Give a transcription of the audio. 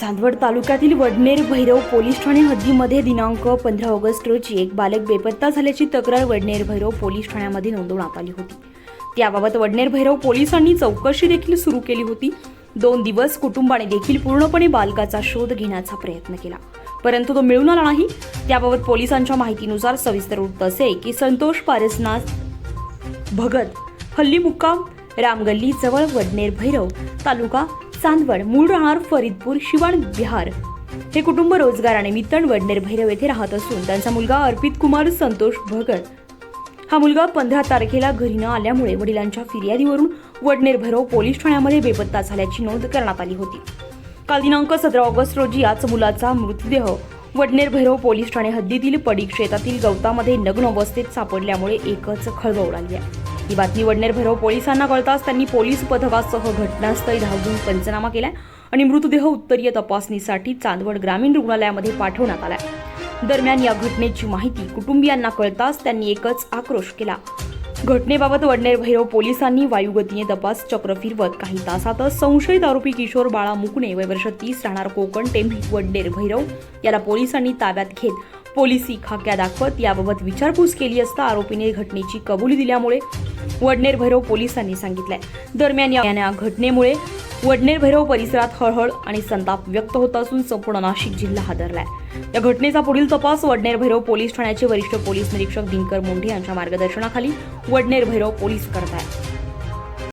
चांदवड तालुक्यातील वडनेर भैरव पोलीस ठाणे हद्दीमध्ये दिनांक पंधरा ऑगस्ट रोजी एक बालक बेपत्ता झाल्याची तक्रार वडनेर भैरव पोलीस ठाण्यामध्ये नोंदवण्यात आली होती. त्याबाबत वडनेर भैरव पोलिसांनी चौकशी देखील सुरू केली होती. दोन दिवस कुटुंबाने देखील पूर्णपणे बालकाचा शोध घेण्याचा प्रयत्न केला. परंतु तो मिळून आला नाही. त्याबाबत पोलिसांच्या माहितीनुसार सविस्तर वृत्त असे की संतोष पारसनाथ भगत हल्ली मुक्काम रामगल्ली जवळ वडनेर भैरव तालुका चांदवड मूळ राहणार फरीदपूर शिवाण बिहार. हे कुटुंब रोजगारानिमित्त वडनेर निर्भैरव येथे राहत असून त्यांचा मुलगा अर्पित कुमार संतोष भगत. हा मुलगा पंधरा तारखेला घरी न आल्यामुळे वडिलांच्या फिर्यादीवरून वडनेरभैरव पोलीस ठाण्यामध्ये बेपत्ता झाल्याची नोंद करण्यात आली होती. काल दिनांक सतरा ऑगस्ट रोजी याच मुलाचा मृतदेह वडनेरभैरव पोलीस ठाणे हद्दीतील पडी शेतातील गवतामध्ये नग्न अवस्थेत सापडल्यामुळे एकच खळबळ उडाली आहे. ही बातमी वडनेर भैरव पोलिसांना कळताच त्यांनी पोलीस पथकासह घटनास्थळी धाव घेऊन पंचनामा केलाय आणि मृतदेह उत्तरीय तपासणीसाठी चांदवड ग्रामीण रुग्णालयामध्ये पाठवण्यात आलाय. दरम्यान या घटनेची माहिती कुटुंबियांना कळताच त्यांनी एकच आक्रोश केला. घटनेबाबत वडनेर भैरव पोलिसांनी वायुगतीने तपास चक्र फिरवत काही तासातच संशयित आरोपी किशोर बाळा मुकणे वय वर्ष तीस राहणार कोकण टेंभी वडनेर भैरव याला पोलिसांनी ताब्यात घेत पोलिसी खाक्या दाखवत याबाबत विचारपूस केली असता आरोपीने घटनेची कबुली दिल्यामुळे वडनेर भैरव पोलिसांनी सांगितलंय. दरम्यान या घटनेमुळे वडनेर भैरव परिसरात हळहळ आणि संताप व्यक्त होत असून संपूर्ण नाशिक जिल्हा हादरलाय. या घटनेचा पुढील तपास वडनेर भैरव पोलीस ठाण्याचे वरिष्ठ पोलीस निरीक्षक दिनकर मुंढे यांच्या मार्गदर्शनाखाली वडनेर भैरव पोलीस करत आहेत